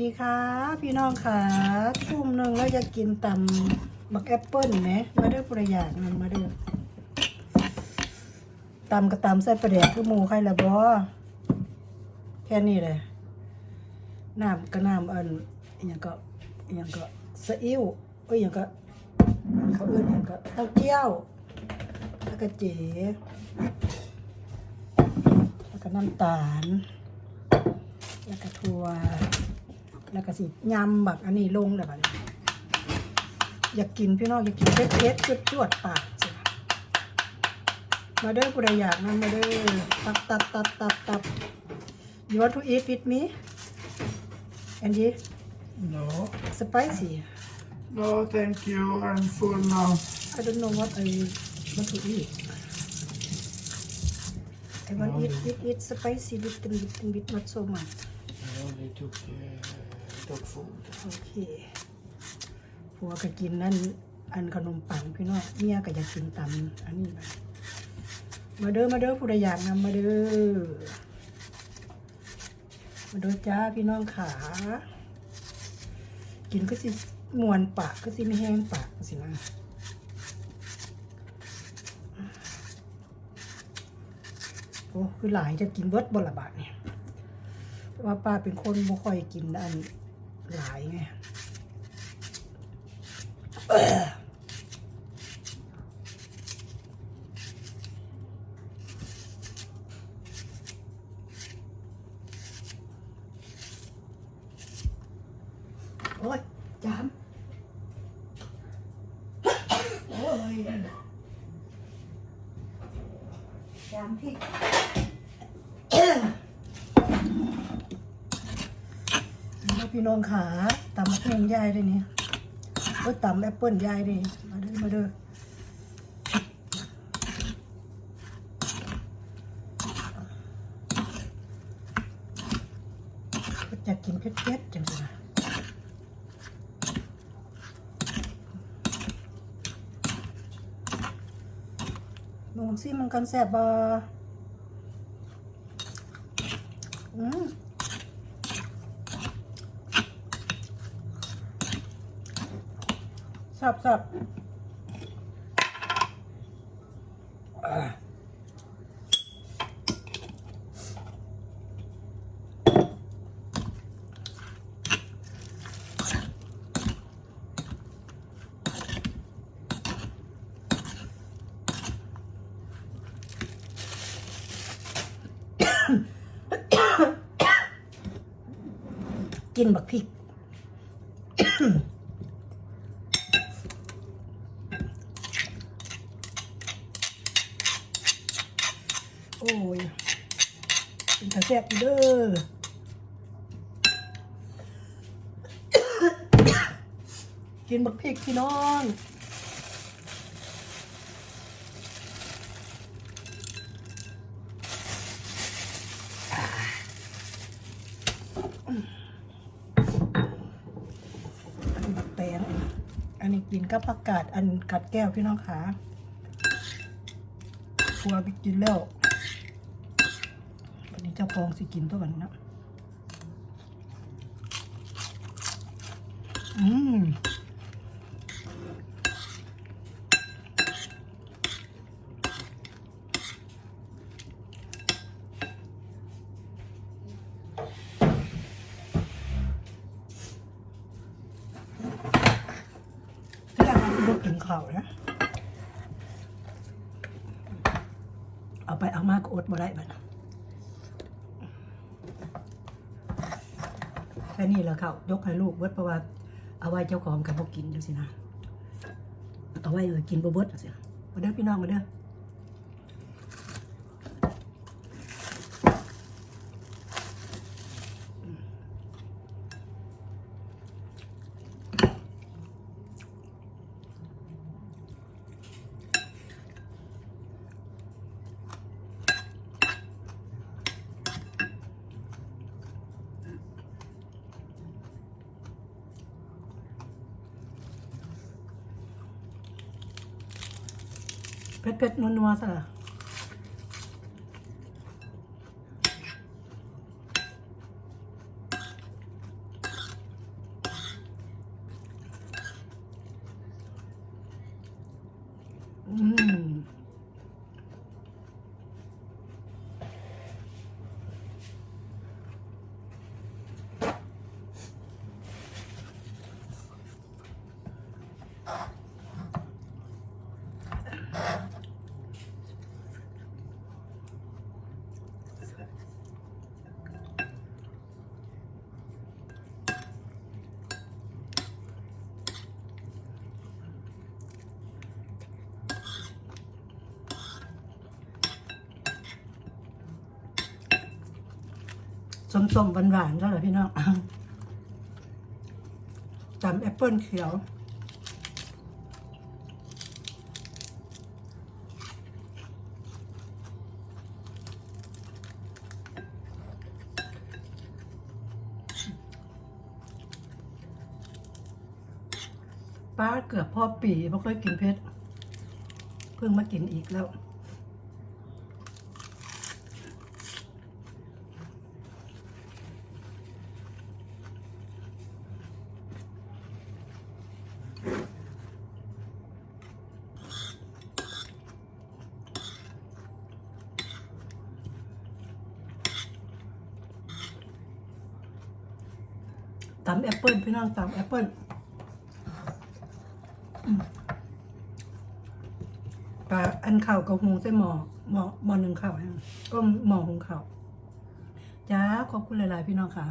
ดีค่ะพี่น้องค่ะทุ่มหนึ่งเราจะกินตำบักแอปเปิ้ลไหมมาเด้อประหยัดมันมาเด้อตำกับตำใส่ประเดี๋ยวคือหมูใครละบอแค่นี้เลยน้ำก็น้ำอันอย่างก็อย่างก็สะอิ่วเอ้ยอย่างก็เขาเอื้นอย่างก็เต้าเจี้ยวแล้วก็เจ๋แล้วก็น้ำตาลแล้วก็ถั่ว แล้วก็สิยำแบบอันนี้ลงแบบนี้อยากกินพี่น้องอยากกินเผ็ดเผ็ดจวดจวดๆปากสิมาเด้อผู้ใดอยากนะมาเด้อตับตับตับตับตับ you want to eat with me Andy No, spicy no, thank you. I'm full now. I don't know what I want to eat I want No, eat no. eat eat spicy little little bit not so much I only took uh, dog food. โอเคผัวก็กินนั่นอันขนมปังพี่น้องเมียก็อยากกินตำอันนี้ไปมาเด้อมาเด้อผู้ใดอยากนำมาเด้อมาเด้อจ้าพี่น้องขา กินก็สิมวนปากก็สิไม่แห้งปากสินะโอ้คือหลายจะกินเบิดบละบาทเนี่ยว่าป้าเป็นคนบ่ค่อยกินอัน หลายไงโอ้ยจามโอ้ยจาม พี่น้องขาตำมะเขือยายด้วยนี่โอ้ยตำแอปเปิ้ลยายดิมาเด้อมาเด้ออยากกินเผ็ดๆจังเลยนะลองซิมันกันแสบบอม สับสับอ่ากินบักพริก อ้ยเป็นกระแซบอยู่เด้อกินบักพริกพี่น้องอันนี้บักแตนอันนี้กินกับผักกาดอันกัดแก้วพี่น้องขาทัวไปกินแล้ว นนี้เจ้าของสิกินตัวกันนะอืมที่เราเอาไปกินข้าวนะ เอาไปเอามากอดบ่ได้บัด แค่นี้แหละเขายกให้ลูกเบิดเพราะว่าเอาไว้เจ้าของกับพวกกินจังสินะเอาไว้เออกินบ่เบิดจังสิมาเด้อพี่น้องมาเด้อ เผ็ดๆนัวๆซะละอืม ส้มๆหวานๆเท่าไหร่พี่น้องจำแอปเปิลเขียวป้าเกือบพ่อปีไม่เคยกินเพชรเพิ่งมากินอีกแล้ว ตำแอปเปิลพี่น้องตำแอปเปิลปลาอันเข่าวกับหงใส่หมอหมอหมอหนึ่งเข่าวก็หมอหงเข่าวจ้าขอบคุณหลาย ๆ พี่น้องค่ะ